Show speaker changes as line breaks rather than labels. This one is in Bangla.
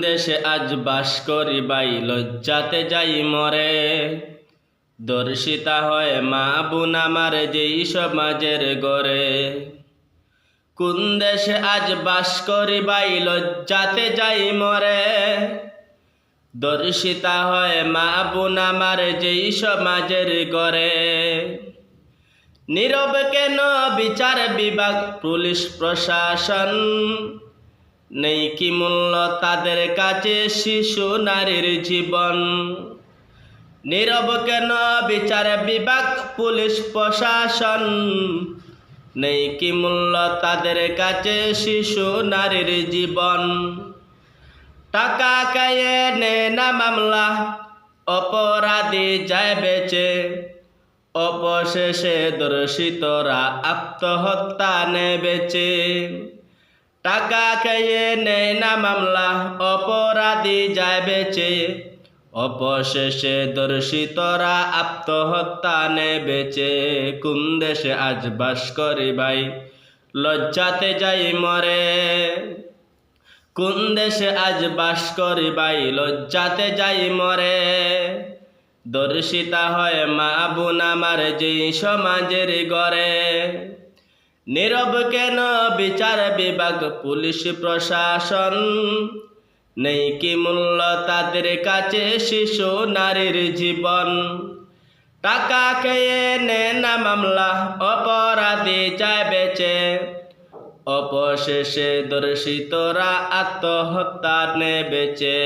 দেশে আজ বাস করি বাই লজ্জাতে যাই মরে। দর্শিতা হয় মা বোন আমার যেই সমাজের গড়ে। কোন দেশে আজ বাস করি বাই লজ্জাতে যাই মরে। দর্শিতা হয় মা বোন আমার যেই সমাজের গড়ে। নীরব কেন? বিচার বিভাগ, পুলিশ প্রশাসন। নেই কি মূল্য তাদের কাছে শিশু নারীর জীবন। নীরব কেন? বিচার বিভাগ, পুলিশ, প্রশাসন। নেই কি মূল্য তাদের কাছে শিশু নারীর জীবন। টাকা কায়ে নে না মামলা, অপরাধী যায় বেচে। অবশেষে দর্শিতরা আত্মহত্যা নেবেছে টাকা খেয়ে নেয় না মামলা, অপরাধী যায় বেচে। অবশেষে দর্শিতরা আত্মহত্যা নেবেছে কোন দেশে আজ বাস করি ভাই? লজ্জাতে যাই মরে। কোন দেশে আজ বাস করি ভাই? লজ্জাতে যাই মরে। দর্শিতা হয় মা বোন আমার, যেই সমাজের গড়ে। নীরব কেন বিচার বিভাগ, পুলিশ প্রশাসন? নেই কি মূল্য তাদের কাছে শিশু নারীর জীবন? টাকা খেয়ে নে না মামলা, অপরাধী যায় বেচে। অবশেষে দর্শিতরা আত্মহত্যা নেবেছে